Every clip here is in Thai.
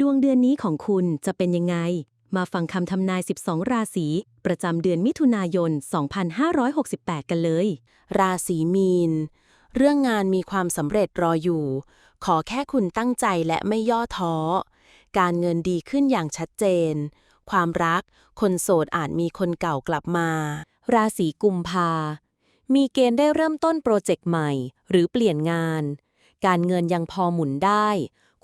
ดวงเดือนนี้ของคุณจะเป็นยังไง มาฟังคำทำนาย 12 ราศี ประจำเดือนมิถุนายน 2568 กันเลย ราศีมีน เรื่องงานมีความสำเร็จรออยู่ ขอแค่คุณตั้งใจและไม่ย่อท้อ การเงินดีขึ้นอย่างชัดเจน ความรัก คนโสดอาจมีคนเก่ากลับมา ราศีกุมภา มีเกณฑ์ได้เริ่มต้นโปรเจกต์ใหม่ หรือเปลี่ยนงาน การเงินยังพอหมุนได้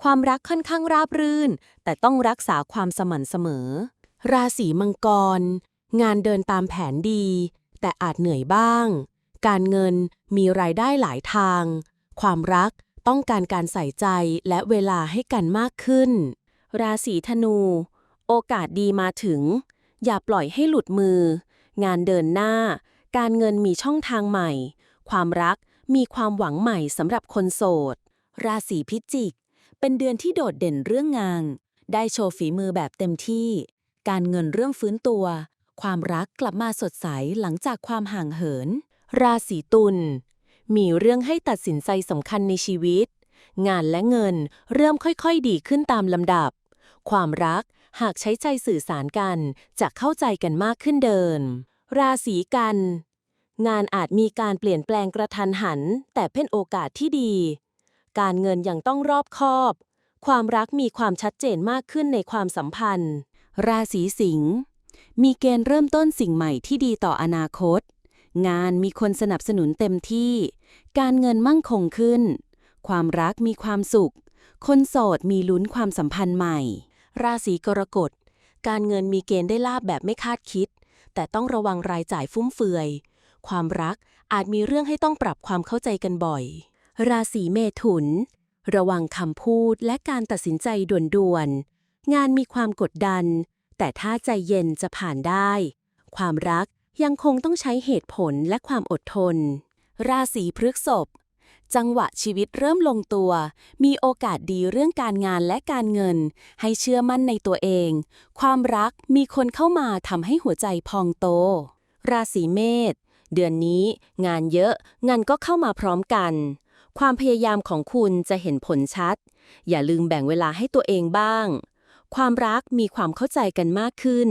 ความรักค่อนข้างราบรื่น แต่ต้องรักษาความสม่ำเสมอ ราศีมังกร งานเดินตามแผนดี แต่อาจเหนื่อยบ้าง การเงินมีรายได้หลายทาง ความรักต้องการการใส่ใจและเวลาให้กันมากขึ้น ราศีธนู โอกาสดีมาถึง อย่าปล่อยให้หลุดมือ งานเดินหน้า การเงินมีช่องทางใหม่ ความรักมีความหวังใหม่สำหรับคนโสด ราศีพิจิก เป็นเดือนที่โดดเด่นเรื่องงาน ได้โชว์ฝีมือแบบเต็มที่ การเงินเริ่มฟื้นตัว ความรักกลับมาสดใสหลังจากความห่างเหิน ราศีตุลมีเรื่องให้ตัดสินใจสำคัญในชีวิต งานและเงินเริ่มค่อยๆดีขึ้นตามลำดับ ความรักหากใช้ใจสื่อสารกันจะเข้าใจกันมากขึ้นเดิมราศีกัน งานอาจมีการเปลี่ยนแปลงกระทันหัน แต่เป็นโอกาสที่ดี การเงินยังต้องรอบคอบ ความรักมีความชัดเจนมากขึ้นในความสัมพันธ์ ราศีสิงห์มีเกณฑ์เริ่มต้นสิ่งใหม่ที่ดีต่ออนาคต งานมีคนสนับสนุนเต็มที่ การเงินมั่งคงขึ้น ความรักมีความสุข คนโสดมีลุ้นความสัมพันธ์ใหม่ ราศีกรกฎ การเงินมีเกณฑ์ได้ลาบแบบไม่คาดคิด แต่ต้องระวังรายจ่ายฟุ่มเฟือย ความรักอาจมีเรื่องให้ต้องปรับความเข้าใจกันบ่อย ราศีเมถุน ระวังคำพูดและการตัดสินใจด่วนๆ งานมีความกดดัน แต่ถ้าใจเย็นจะผ่านได้ ความรักยังคงต้องใช้เหตุผลและความอดทน ราศีพฤษภจังหวะชีวิตเริ่มลงตัว มีโอกาสดีเรื่องการงานและการเงิน ให้เชื่อมั่นในตัวเอง ความรักมีคนเข้ามาทำให้หัวใจพองโต ราศีเมษเดือนนี้ งานเยอะ งานก็เข้ามาพร้อมกัน ความพยายามของคุณจะเห็นผลชัด อย่าลืมแบ่งเวลาให้ตัวเองบ้าง ความรักมีความเข้าใจกันมากขึ้น